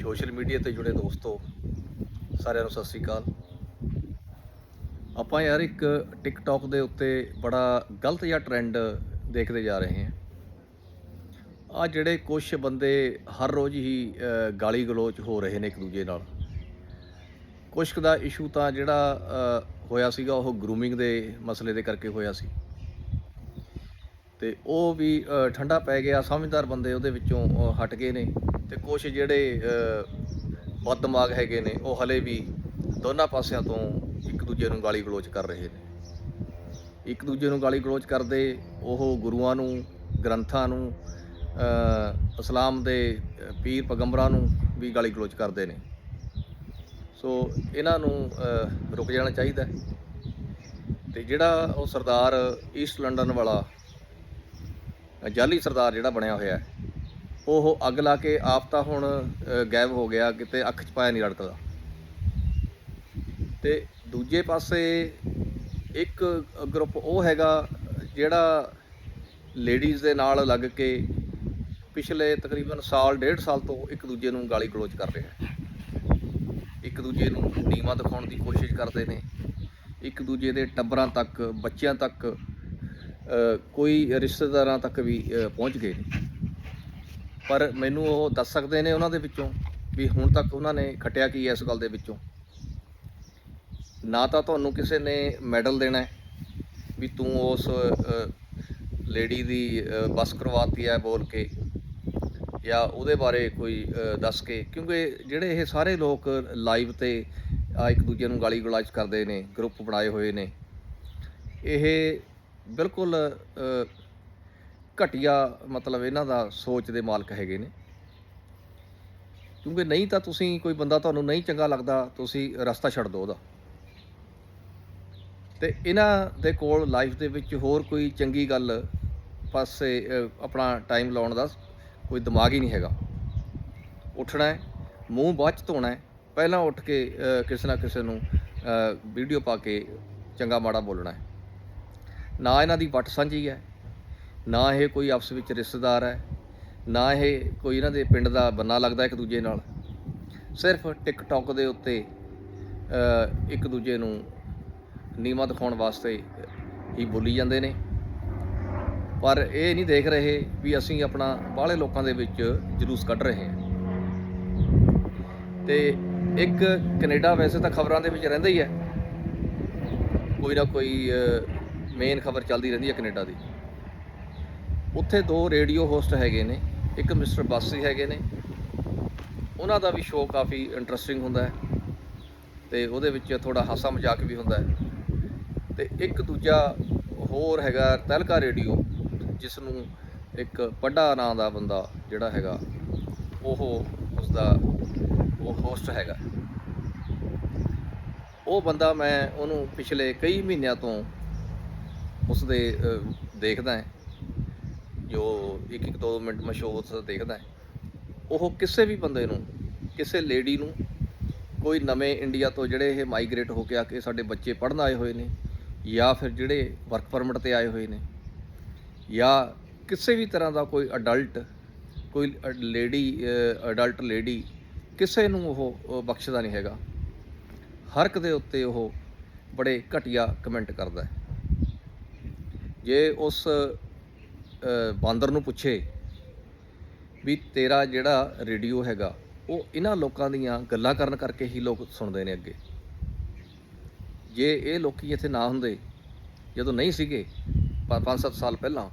Social media ਤੇ ਜੁੜੇ ਦੋਸਤੋ, ਸਾਰਿਆਂ ਨੂੰ ਸਤਿ ਸ੍ਰੀ ਅਕਾਲ। ਆਪਾਂ ਯਾਰ ਇੱਕ ਟਿਕਟੌਕ ਦੇ ਉੱਤੇ ਬੜਾ ਗਲਤ ਜਿਹਾ ਟ੍ਰੈਂਡ ਦੇਖਦੇ ਜਾ ਰਹੇ ਹਾਂ। ਆ ਜਿਹੜੇ ਕੁਝ ਬੰਦੇ ਹਰ ਰੋਜ਼ ਹੀ ਗਾਲੀ ਗਲੋਚ ਹੋ ਰਹੇ ਨੇ ਇੱਕ ਦੂਜੇ ਨਾਲ। ਕੁਛ ਕੁ ਦਾ ਇਸ਼ੂ ਤਾਂ ਜਿਹੜਾ ਹੋਇਆ ਸੀਗਾ, ਉਹ ਗਰੂਮਿੰਗ ਦੇ ਮਸਲੇ ਦੇ ਕਰਕੇ ਹੋਇਆ ਸੀ। ਤੇ ਉਹ ਵੀ ਠੰਡਾ ਪੈ ਗਿਆ, ਸਮਝਦਾਰ ਬੰਦੇ ਉਹਦੇ ਵਿੱਚੋਂ ਹਟ ਗਏ ਨੇ। ਤੇ ਕੁਝ ਜਿਹੜੇ ਅ, ਬਦਦਮਾਗ ਹੈਗੇ ਨੇ ਉਹ ਹਲੇ ਵੀ ਦੋਨਾਂ ਪਾਸਿਆਂ ਤੋਂ ਇੱਕ ਦੂਜੇ ਨੂੰ ਗਾਲੀ ਗਲੋਚ ਕਰ ਰਹੇ ਨੇ ਇੱਕ ਦੂਜੇ ਨੂੰ ਗਾਲੀ ਗਲੋਚ ਕਰਦੇ ਉਹ ਗੁਰੂਆਂ ਨੂੰ ਗ੍ਰੰਥਾਂ ਨੂੰ ਇਸਲਾਮ ਦੇ ਪੀਰ ਪੈਗੰਬਰਾਂ ਨੂੰ ਵੀ ਗਾਲੀ ਗਲੋਚ ਕਰਦੇ ਨੇ ਸੋ ਇਹਨਾਂ ਨੂੰ ਰੁਕ ਜਾਣਾ ਚਾਹੀਦਾ ਹੈ। ਤੇ ਜਿਹੜਾ ਉਹ ਸਰਦਾਰ ਈਸਟ ਲੰਡਨ ਵਾਲਾ ਜਾਲੀ ਸਰਦਾਰ ਜਿਹੜਾ ਬਣਿਆ ਹੋਇਆ ਹੈ ਉਹ ਅੱਗ ਲਾ ਕੇ ਆਪ ਤਾਂ ਹੁਣ ਗਾਇਬ ਹੋ ਗਿਆ, ਕਿਤੇ ਅੱਖ 'ਚ ਪਾਇਆ ਨਹੀਂ ਰੜਕਦਾ। ਤੇ ਦੂਜੇ ਪਾਸੇ ਇੱਕ ਗਰੁੱਪ ਉਹ ਹੈਗਾ ਜਿਹੜਾ ਲੇਡੀਜ਼ ਦੇ ਨਾਲ ਲੱਗ ਕੇ ਪਿਛਲੇ ਤਕਰੀਬਨ ਸਾਲ, ਡੇਢ ਸਾਲ ਤੋਂ ਇੱਕ ਦੂਜੇ ਨੂੰ ਗਾਲੀ ਗਲੋਚ ਕਰ ਰਿਹਾ ਇੱਕ ਦੂਜੇ ਨੂੰ ਨੀਵਾਂ ਦਿਖਾਉਣ ਦੀ ਕੋਸ਼ਿਸ਼ ਕਰਦੇ ਨੇ। ਇੱਕ ਦੂਜੇ ਦੇ ਟੱਬਰਾਂ ਤੱਕ, ਬੱਚਿਆਂ ਤੱਕ ਕੋਈ ਰਿਸ਼ਤੇਦਾਰਾਂ ਤੱਕ ਵੀ ਪਹੁੰਚ ਗਏ ਨੇ। ਪਰ ਮੈਨੂੰ ਉਹ ਦੱਸ ਸਕਦੇ ਨੇ ਉਹਨਾਂ ਦੇ ਵਿੱਚੋਂ ਵੀ ਹੁਣ ਤੱਕ ਉਹਨਾਂ ਨੇ ਖਟਿਆ ਕੀ ਹੈ ਇਸ ਗੱਲ ਦੇ ਵਿੱਚੋਂ। ਨਾ ਤਾਂ ਤੁਹਾਨੂੰ ਕਿਸੇ ਨੇ ਮੈਡਲ ਦੇਣਾ ਵੀ ਤੂੰ ਉਸ ਲੇਡੀ ਦੀ ਅ, ਬੱਸ ਕਰਵਾਤੀ ਹੈ ਬੋਲ ਕੇ ਜਾਂ ਉਹਦੇ ਬਾਰੇ ਕੋਈ ਦੱਸ ਕੇ। ਕਿਉਂਕਿ ਜਿਹੜੇ ਇਹ ਸਾਰੇ ਲੋਕ ਲਾਈਵ ਤੇ ਆ ਇੱਕ ਦੂਜੇ ਨੂੰ ਗਾਲੀ ਗਲੋਚ ਕਰਦੇ ਨੇ ਗਰੁੱਪ ਬਣਾਏ ਹੋਏ ਨੇ। ਇਹ ਬਿਲਕੁਲ ਘਟੀਆ ਮਤਲਬ ਇਹਨਾਂ ਦਾ ਸੋਚ ਦੇ ਮਾਲਕ ਹੈਗੇ ਨੇ। ਕਿਉਂਕਿ ਨਹੀਂ ਤਾਂ ਤੁਸੀਂ ਕੋਈ ਬੰਦਾ ਤੁਹਾਨੂੰ ਨਹੀਂ ਚੰਗਾ ਲੱਗਦਾ, ਤੁਸੀਂ ਰਸਤਾ ਛੱਡ ਦਿਓ ਉਹਦਾ। ਤੇ ਇਹਨਾਂ ਦੇ ਕੋਲ ਲਾਈਫ ਦੇ ਵਿੱਚ ਹੋਰ ਕੋਈ ਚੰਗੀ ਗੱਲ ਪਾਸੇ ਆਪਣਾ ਟਾਈਮ ਲਾਉਣ ਦਾ ਕੋਈ ਦਿਮਾਗ ਹੀ ਨਹੀਂ ਹੈਗਾ। ਉੱਠਣਾ ਹੈ, ਮੂੰਹ ਬਾਅਦ ਚ ਧੋਣਾ ਹੈ, ਪਹਿਲਾਂ ਉੱਠ ਕੇ ਕਿਸੇ ਨਾ ਕਿਸੇ ਨੂੰ ਵੀਡੀਓ ਪਾ ਕੇ ਚੰਗਾ ਮਾੜਾ ਬੋਲਣਾ ਹੈ। ਨਾ ਇਹਨਾਂ ਦੀ ਵੱਟ ਸਾਂਝੀ ਹੈ ਨਾ ਇਹ ਕੋਈ ਆਪਸ ਵਿੱਚ ਰਿਸ਼ਤੇਦਾਰ ਹੈ, ਨਾ ਇਹ ਕੋਈ ਇਹਨਾਂ ਦੇ ਪਿੰਡ ਦਾ ਬੰਨਾ ਲੱਗਦਾ ਇੱਕ ਦੂਜੇ ਨਾਲ। ਸਿਰਫ ਟਿਕਟੌਕ ਦੇ ਉੱਤੇ ਇੱਕ ਦੂਜੇ ਨੂੰ ਨੀਮਾ ਦਿਖਾਉਣ ਵਾਸਤੇ ਹੀ ਬੋਲੀ ਜਾਂਦੇ ਨੇ। ਪਰ ਇਹ ਨਹੀਂ ਦੇਖ ਰਹੇ ਵੀ ਅਸੀਂ ਆਪਣਾ ਬਾਹਲੇ ਲੋਕਾਂ ਦੇ ਵਿੱਚ ਜਲੂਸ ਕੱਢ ਰਹੇ ਹਾਂ। ਤੇ ਇੱਕ ਕੈਨੇਡਾ ਵੈਸੇ ਤਾਂ ਖਬਰਾਂ ਦੇ ਵਿੱਚ ਰਹਿੰਦਾ ਹੀ ਹੈ। ਕੋਈ ਨਾ ਕੋਈ ਮੇਨ ਖਬਰ ਚੱਲਦੀ ਰਹਿੰਦੀ ਹੈ ਕੈਨੇਡਾ ਦੀ। ਉੱਥੇ ਦੋ ਰੇਡੀਓ ਹੋਸਟ ਹੈਗੇ ਨੇ, ਇੱਕ ਮਿਸਟਰ ਬਾਸੀ ਹੈਗੇ ਨੇ। ਉਹਨਾਂ ਦਾ ਵੀ ਸ਼ੋਅ ਕਾਫੀ ਇੰਟਰਸਟਿੰਗ ਹੁੰਦਾ ਹੈ ਤੇ ਉਹਦੇ ਵਿੱਚ ਥੋੜਾ ਹਾਸਾ ਮਜ਼ਾਕ ਵੀ ਹੁੰਦਾ ਹੈ। ਤੇ ਇੱਕ ਦੂਜਾ ਹੋਰ ਹੈਗਾ ਤਹਿਲਕਾ ਰੇਡੀਓ ਜਿਸ ਨੂੰ ਇੱਕ ਪੱਡਾ ਨਾਂ ਦਾ ਬੰਦਾ ਜਿਹੜਾ ਹੈਗਾ, ਉਹ ਉਸ ਦਾ ਉਹ ਹੋਸਟ ਹੈਗਾ। ਉਹ ਬੰਦਾ ਮੈਂ ਉਹਨੂੰ ਪਿਛਲੇ ਕਈ ਮਹੀਨਿਆਂ ਤੋਂ ਉਸ ਦੇ ਦੇਖਦਾ ਹੈ। ਜੋ ਇੱਕ ਇੱਕ ਦੋ ਮਿੰਟ ਮੈਂ ਸ਼ੋਅ ਦੇਖਦਾ ਹੈ, ਉਹ ਕਿਸੇ ਵੀ ਬੰਦੇ ਨੂੰ, ਕਿਸੇ ਲੇਡੀ ਨੂੰ, ਕੋਈ ਨਵੇਂ ਇੰਡੀਆ ਤੋਂ ਜਿਹੜੇ ਇਹ ਮਾਈਗ੍ਰੇਟ ਹੋ ਕੇ ਆ ਕੇ ਸਾਡੇ ਬੱਚੇ ਪੜ੍ਹਨ ਆਏ ਹੋਏ ਨੇ, ਜਾਂ ਫਿਰ ਜਿਹੜੇ ਵਰਕ ਪਰਮਿਟ ਤੇ ਆਏ ਹੋਏ ਨੇ, ਜਾਂ ਕਿਸੇ ਵੀ ਤਰ੍ਹਾਂ ਦਾ ਕੋਈ ਅਡਲਟ ਕੋਈ ਲੇਡੀ ਅਡਲਟ ਲੇਡੀ ਕਿਸੇ ਨੂੰ ਉਹ ਬਖਸ਼ਦਾ ਨਹੀਂ ਹੈਗਾ। ਹਰ ਇੱਕ ਦੇ ਉੱਤੇ ਉਹ ਬੜੇ ਘਟੀਆ ਕਮੈਂਟ ਕਰਦਾ ਹੈ। ਜੇ ਉਸ ਬਾਂਦਰ ਨੂੰ ਪੁੱਛੇ ਵੀ ਤੇਰਾ ਜਿਹੜਾ ਰੇਡੀਓ ਹੈਗਾ, ਉਹ ਇਹਨਾਂ ਲੋਕਾਂ ਦੀਆਂ ਗੱਲਾਂ ਕਰਨ ਕਰਕੇ ਹੀ ਲੋਕ ਸੁਣਦੇ ਨੇ ਅੱਗੇ। ਜੇ ਇਹ ਲੋਕੀ ਇੱਥੇ ਨਾ ਹੁੰਦੇ, ਜਦੋਂ ਨਹੀਂ ਸੀਗੇ 5-7 ਸਾਲ ਪਹਿਲਾਂ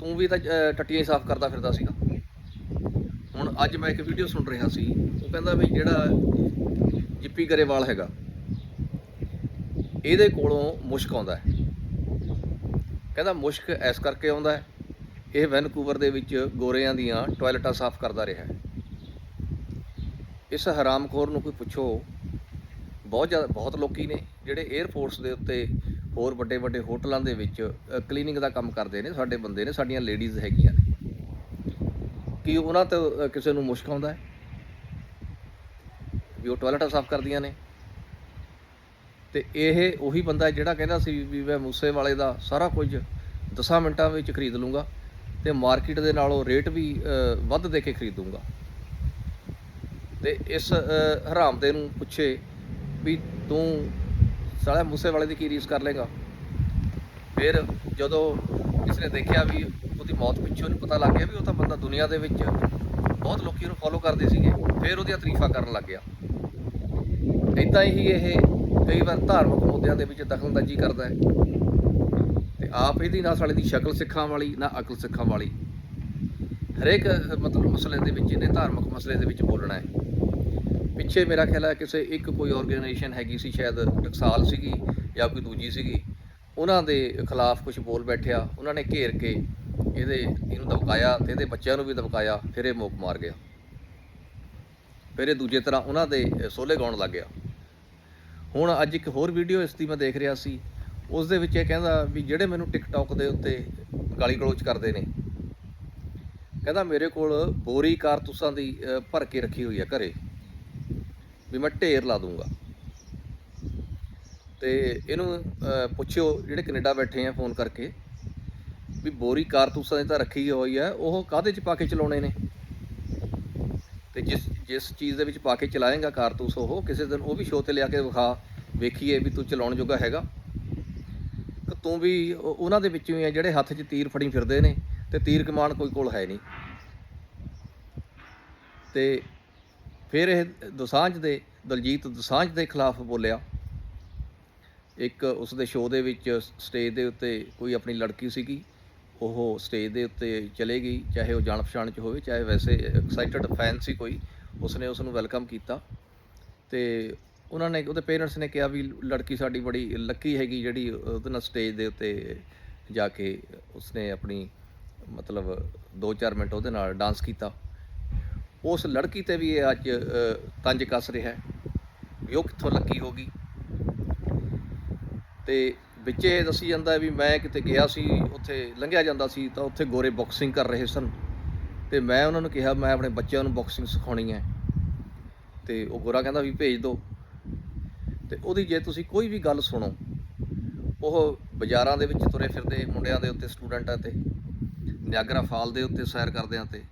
ਤੂੰ ਵੀ ਤਾਂ ਟੱਟੀਆਂ ਹੀ ਸਾਫ਼ ਕਰਦਾ ਫਿਰਦਾ ਸੀਗਾ। ਹੁਣ ਅੱਜ ਮੈਂ ਇੱਕ ਵੀਡੀਓ ਸੁਣ ਰਿਹਾ ਸੀ, ਉਹ ਕਹਿੰਦਾ ਵੀ ਜਿਹੜਾ ਜਿੱਪੀ ਗਰੇਵਾਲ ਹੈਗਾ, ਇਹਦੇ ਕੋਲੋਂ ਮੁਸ਼ਕ ਆਉਂਦਾ ਹੈ। ਕਹਿੰਦਾ ਮੁਸ਼ਕ ਇਸ ਕਰਕੇ ਆਉਂਦਾ ਹੈ। ਇਹ ਵੈਨਕੂਵਰ ਦੇ ਵਿੱਚ ਗੋਰਿਆਂ ਦੀਆਂ ਟਾਇਲਟਾਂ ਸਾਫ਼ ਕਰਦਾ ਰਿਹਾ ਹੈ। ਇਸ ਹਰਾਮਖੋਰ ਨੂੰ ਕੋਈ ਪੁੱਛੋ, ਬਹੁਤ ਜ਼ਿਆਦਾ, ਬਹੁਤ ਲੋਕੀ ਨੇ ਜਿਹੜੇ 에ਅਰਪੋਰਟਸ ਦੇ ਉੱਤੇ ਹੋਰ ਵੱਡੇ ਵੱਡੇ ਹੋਟਲਾਂ ਦੇ ਵਿੱਚ ਕਲੀਨਿੰਗ ਦਾ ਕੰਮ ਕਰਦੇ ਨੇ, ਸਾਡੇ ਬੰਦੇ ਨੇ, ਸਾਡੀਆਂ ਲੇਡੀਜ਼ ਹੈਗੀਆਂ ਨੇ। ਕੀ ਉਹਨਾਂ ਤੋਂ ਕਿਸੇ ਨੂੰ ਮੁਸ਼ਕ ਆਉਂਦਾ ਹੈ? ਵੀ ਉਹ ਟਾਇਲਟਾਂ ਸਾਫ਼ ਕਰਦੀਆਂ ਨੇ। ਤੇ ਇਹ ਉਹੀ ਬੰਦਾ ਜਿਹੜਾ ਕਹਿੰਦਾ ਸੀ ਵੀ ਮੈਂ ਮੂਸੇ ਵਾਲੇ ਦਾ ਸਾਰਾ ਕੁਝ 10 ਮਿੰਟਾਂ ਵਿੱਚ ਖਰੀਦ ਲੂੰਗਾ ਤੇ ਮਾਰਕੀਟ ਦੇ ਨਾਲੋਂ ਰੇਟ ਵੀ ਵੱਧ ਦੇ ਕੇ ਖਰੀਦੂੰਗਾ ਤੇ ਇਸ ਹਰਾਮਦੇ ਨੂੰ ਪੁੱਛੇ ਵੀ ਤੂੰ ਸਾਲਾ ਮੂਸੇ ਵਾਲੇ ਦੀ ਕੀ ਰੀਸ ਕਰ ਲੇਗਾ ਫਿਰ ਜਦੋਂ ਕਿਸੇ ਨੇ ਦੇਖਿਆ ਵੀ ਉਹਦੀ ਮੌਤ ਪਿੱਛੇ ਉਹਨੂੰ ਪਤਾ ਲੱਗ ਗਿਆ ਵੀ ਉਹ ਤਾਂ ਬੰਦਾ ਦੁਨੀਆ ਦੇ ਵਿੱਚ ਬਹੁਤ ਲੋਕੀ ਉਹਨੂੰ ਫੋਲੋ ਕਰਦੇ ਸੀਗੇ, ਫਿਰ ਉਹਦੀਆਂ ਤਾਰੀਫਾਂ ਕਰਨ ਲੱਗ ਗਿਆ। ਇਦਾਂ ਹੀ ਇਹ ਕਈ ਵਾਰ ਧਾਰਮਿਕ ਮੁੱਦਿਆਂ ਦੇ ਵਿੱਚ ਦਖਲਅੰਦਾਜ਼ੀ ਕਰਦਾ ਹੈ। ਤੇ ਆਪ ਇਹਦੀ ਨਾ ਸਾਲੇ ਦੀ ਸ਼ਕਲ ਸਿੱਖਾਂ ਵਾਲੀ ਨਾ ਅਕਲ ਸਿੱਖਾਂ ਵਾਲੀ। ਹਰੇਕ ਮਤਲਬ ਮਸਲੇ ਦੇ ਵਿੱਚ ਇਹਨੇ ਧਾਰਮਿਕ ਮਸਲੇ ਦੇ ਵਿੱਚ ਬੋਲਣਾ ਹੈ। ਪਿੱਛੇ ਮੇਰਾ ਖਿਆਲ ਹੈ ਕਿਸੇ ਇੱਕ ਕੋਈ ਆਰਗੇਨਾਈਜੇਸ਼ਨ ਹੈਗੀ ਸੀ ਸ਼ਾਇਦ ਟਕਸਾਲ ਸੀਗੀ ਜਾਂ ਕੋਈ ਦੂਜੀ ਸੀਗੀ। ਉਹਨਾਂ ਦੇ ਖਿਲਾਫ ਕੁਝ ਬੋਲ ਬੈਠਿਆ ਉਹਨਾਂ ਨੇ ਘੇਰ ਕੇ ਇਹਦੇ ਇਹਨੂੰ ਦਬਕਾਇਆ ਤੇ ਇਹਦੇ ਬੱਚਿਆਂ ਨੂੰ ਵੀ ਦਬਕਾਇਆ ਫਿਰ ਇਹ ਮੋਕ ਮਾਰ ਗਿਆ। ਫਿਰ ਇਹ ਦੂਜੇ ਤਰ੍ਹਾਂ ਉਹਨਾਂ ਦੇ ਅ, ਸੋਲੇ ਗਾਉਣ ਲੱਗ ਗਿਆ। ਹੁਣ ਅੱਜ ਇੱਕ ਹੋਰ ਵੀਡੀਓ ਇਸ ਦੀ ਮੈਂ ਦੇਖ ਰਿਹਾ ਸੀ, ਉਸ ਦੇ ਵਿੱਚ ਇਹ ਕਹਿੰਦਾ ਵੀ ਜਿਹੜੇ ਮੈਨੂੰ ਟਿਕਟੌਕ ਦੇ ਉੱਤੇ ਗਾਲੀ ਗਲੋਚ ਕਰਦੇ ਨੇ, ਕਹਿੰਦਾ ਮੇਰੇ ਕੋਲ ਬੋਰੀ ਕਾਰਤੂਸਾਂ ਦੀ ਭਰ ਕੇ ਰੱਖੀ ਹੋਈ ਹੈ ਘਰੇ, ਵੀ ਮੈਂ ਢੇਰ ਲਾ ਦੂੰਗਾ। ਤੇ ਇਹਨੂੰ ਪੁੱਛਿਓ ਜਿਹੜੇ ਕੈਨੇਡਾ ਬੈਠੇ ਆ ਫੋਨ ਕਰਕੇ, ਵੀ ਬੋਰੀ ਕਾਰਤੂਸਾਂ ਦੀ ਤਾਂ ਰੱਖੀ ਹੋਈ ਹੈ ਉਹ ਕਾਹਦੇ ਚ ਪਾ ਕੇ ਚਲਾਉਣੇ ਨੇ? ਤੇ ਜਿਸ ਜਿਸ ਚੀਜ਼ ਦੇ ਵਿੱਚ ਪਾ ਕੇ ਚਲਾਏਗਾ ਕਾਰਤੂਸ ਉਹ, ਕਿਸੇ ਦਿਨ ਉਹ ਵੀ ਸ਼ੋਅ ਤੇ ਲਿਆ ਕੇ ਵਿਖਾ ਵੇਖੀਏ ਵੀ ਤੂੰ ਚਲਾਉਣ ਜੋਗਾ ਹੈਗਾ। ਕਿ ਤੂੰ ਵੀ ਉਹਨਾਂ ਦੇ ਵਿੱਚੋਂ ਹੀ ਆ ਜਿਹੜੇ ਹੱਥ 'ਚ ਤੀਰ ਫੜੀ ਫਿਰਦੇ ਨੇ ਤੇ ਤੀਰ ਕਮਾਨ ਕੋਈ ਕੋਲ ਹੈ ਨਹੀਂ। ਤੇ ਫਿਰ ਇਹ ਦੁਸਾਂਝ ਦੇ, ਦਲਜੀਤ ਦੁਸਾਂਝ ਦੇ ਖਿਲਾਫ ਬੋਲਿਆ। ਇੱਕ ਉਸ ਦੇ ਸ਼ੋਅ ਦੇ ਵਿੱਚ ਸਟੇਜ ਦੇ ਉੱਤੇ ਕੋਈ ਆਪਣੀ ਲੜਕੀ ਸੀਗੀ। ਉਹ ਸਟੇਜ ਦੇ ਉੱਤੇ ਚਲੇ ਗਈ, ਚਾਹੇ ਉਹ ਜਾਣ ਪਛਾਣ ਚ ਹੋਵੇ, ਚਾਹੇ ਵੈਸੇ ਐਕਸਾਈਟਡ ਫੈਨ ਸੀ ਕੋਈ, ਉਸਨੇ ਉਸ ਨੂੰ ਵੈਲਕਮ ਕੀਤਾ ਤੇ ਉਹਨਾਂ ਨੇ, ਉਹਦੇ ਪੇਰੈਂਟਸ ਨੇ ਕਿਹਾ ਵੀ ਲੜਕੀ ਸਾਡੀ ਬੜੀ ਲੱਕੀ ਹੈਗੀ ਜਿਹੜੀ ਉਹਦੇ ਨਾਲ ਸਟੇਜ ਦੇ ਉੱਤੇ ਜਾ ਕੇ ਉਸਨੇ ਆਪਣੀ ਮਤਲਬ 2-4 ਮਿੰਟ ਉਹਦੇ ਨਾਲ ਡਾਂਸ ਕੀਤਾ। ਉਸ ਲੜਕੀ ਤੇ ਵੀ ਇਹ ਅੱਜ ਤੰਜ ਕੱਸ ਰਿਹਾ ਹੈ ਵੀ ਉਹ ਕਿੱਥੋਂ ਲੱਕੀ ਹੋ ਗਈ। ਤੇ ਵਿੱਚ ਇਹ ਦੱਸੀ ਜਾਂਦਾ ਵੀ ਮੈਂ ਕਿਤੇ ਗਿਆ ਸੀ, ਉੱਥੇ ਲੰਘਿਆ ਜਾਂਦਾ ਸੀ ਤਾਂ ਉੱਥੇ ਗੋਰੇ ਬਾਕਸਿੰਗ ਕਰ ਰਹੇ ਸਨ। ਤੇ ਮੈਂ ਉਹਨਾਂ ਨੂੰ ਕਿਹਾ, ਮੈਂ ਆਪਣੇ ਬੱਚਿਆਂ ਨੂੰ ਬਾਕਸਿੰਗ ਸਿਖਾਉਣੀ ਹੈ। ਤੇ ਉਹ ਗੋਰਾ ਕਹਿੰਦਾ ਵੀ ਭੇਜ ਦਿਓ ਤੇ ਉਹਦੀ ਜੇ ਤੁਸੀਂ ਕੋਈ ਵੀ ਗੱਲ ਸੁਣੋ, ਉਹ ਬਾਜ਼ਾਰਾਂ ਦੇ ਵਿੱਚ ਤੁਰੇ ਫਿਰਦੇ, ਮੁੰਡਿਆਂ ਦੇ ਉੱਤੇ, ਸਟੂਡੈਂਟਾਂ ਤੇ, ਨਿਆਗਰਾ ਫਾਲ ਦੇ ਉੱਤੇ ਸੈਰ ਕਰਦਿਆਂ ਤੇ,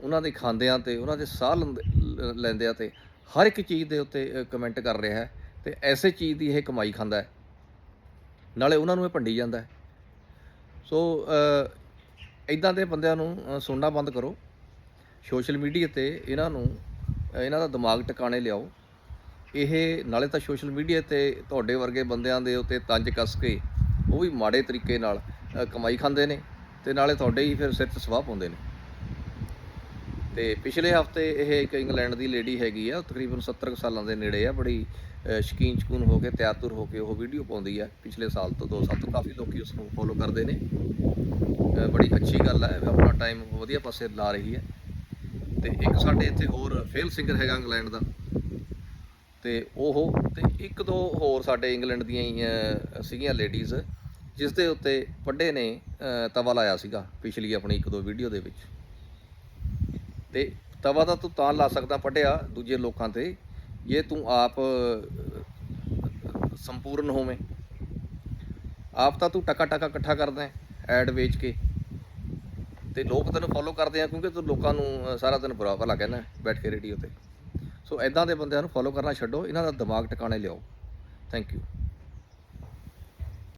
ਉਹਨਾਂ ਦੇ ਖਾਂਦਿਆਂ ਤੇ, ਉਹਨਾਂ ਦੇ ਸਾਹ ਲੈਂਦੇ- ਲੈਂਦਿਆਂ ਤੇ, ਹਰ ਇੱਕ ਚੀਜ਼ ਦੇ ਉੱਤੇ ਕਮੈਂਟ ਕਰ ਰਿਹਾ ਹੈ। ਤੇ ਐਸੇ ਚੀਜ਼ ਦੀ ਇਹ ਕਮਾਈ ਖਾਂਦਾ ਹੈ। ਨਾਲੇ ਉਹਨਾਂ ਨੂੰ ਇਹ ਭੰਡੀ ਜਾਂਦਾ ਸੋ ਇਦਾਂ ਦੇ ਬੰਦਿਆਂ ਨੂੰ ਸੁਣਨਾ ਬੰਦ ਕਰੋ। ਸੋਸ਼ਲ ਮੀਡੀਆ ਤੇ ਇਹਨਾਂ ਨੂੰ ਇਹਨਾਂ ਦਾ ਦਿਮਾਗ ਟਿਕਾਣੇ ਲਿਆਓ। ਇਹ ਨਾਲੇ ਤਾਂ ਸੋਸ਼ਲ ਮੀਡੀਆ ਤੇ ਤੁਹਾਡੇ ਵਰਗੇ ਬੰਦਿਆਂ ਦੇ ਉੱਤੇ ਤੰਜ ਕੱਸ ਕੇ, ਉਹ ਵੀ ਮਾੜੇ ਤਰੀਕੇ ਨਾਲ ਕਮਾਈ ਖਾਂਦੇ ਨੇ ਤੇ ਨਾਲੇ ਤੁਹਾਡੇ ਹੀ ਫਿਰ ਸਿਰ 'ਚ ਸਵਾਹ ਪਾਉਂਦੇ ਨੇ। ਤੇ ਪਿਛਲੇ ਹਫ਼ਤੇ ਇਹ ਇੱਕ ਇੰਗਲੈਂਡ ਦੀ ਲੇਡੀ ਹੈਗੀ ਆ ਤਕਰੀਬਨ 70 ਕੁ ਸਾਲਾਂ ਦੇ ਨੇੜੇ ਆ ਬੜੀ ਅ, ਸ਼ਕੀਨ ਸ਼ਕੂਨ ਹੋ ਕੇ ਤਿਆਰ ਤੁਰ ਹੋ ਕੇ ਉਹ ਵੀਡੀਓ ਪਾਉਂਦੀ ਆ। ਪਿਛਲੇ ਸਾਲ ਤੋਂ 2 ਸਾਲ ਤੋਂ ਕਾਫੀ ਲੋਕੀ ਉਸ ਨੂੰ ਫੋਲੋ ਕਰਦੇ ਨੇ। ਬੜੀ ਅੱਛੀ ਗੱਲ ਹੈ ਆਪਣਾ ਟਾਈਮ ਵਧੀਆ ਪਾਸੇ ਲਾ ਰਹੀ ਹੈ ਤੇ ਇੱਕ ਸਾਡੇ ਇੱਥੇ ਹੋਰ ਫੇਲ ਸਿੰਗਰ ਹੈਗਾ ਇੰਗਲੈਂਡ ਦਾ। ਤੇ ਉਹ ਤੇ ਇੱਕ ਦੋ ਹੋਰ ਸਾਡੇ ਇੰਗਲੈਂਡ ਦੀਆਂ ਹੀ ਸੀਗੀਆਂ ਲੇਡੀਜ਼ ਜਿਸ ਦੇ ਉੱਤੇ ਵੱਡੇ ਨੇ ਤਵਾ ਲਾਇਆ ਸੀਗਾ ਪਿਛਲੀ ਆਪਣੀ ਇੱਕ ਦੋ ਵੀਡੀਓ ਦੇ ਵਿੱਚ। ਤੇ ਤਵਾ ਤਾਂ ਤੂੰ ਤਾਂ ਲਾ ਸਕਦਾ ਪਟਿਆ ਦੂਜੇ ਲੋਕਾਂ ਤੇ, ਜੇ ਤੂੰ ਆਪ ਸੰਪੂਰਨ ਹੋਵੇਂ। ਆਪ ਤਾਂ ਤੂੰ ਟਕਾ ਟਕਾ ਇਕੱਠਾ ਕਰਦਾ ਐਡ ਵੇਚ ਕੇ। ਤੇ ਲੋਕ ਤੈਨੂੰ ਫੋਲੋ ਕਰਦੇ ਆ ਕਿਉਂਕਿ ਤੂੰ ਲੋਕਾਂ ਨੂੰ ਸਾਰਾ ਦਿਨ ਬੁਰਾ ਭਲਾ ਕਹਿੰਦਾ ਬੈਠ ਕੇ ਰੇਡੀਓ ਤੇ। ਸੋ ਐਦਾਂ ਦੇ ਬੰਦਿਆਂ ਨੂੰ ਫੋਲੋ ਕਰਨਾ ਛੱਡੋ, ਇਹਨਾਂ ਦਾ ਦਿਮਾਗ ਟਿਕਾਣੇ ਲਿਆਓ। Thank you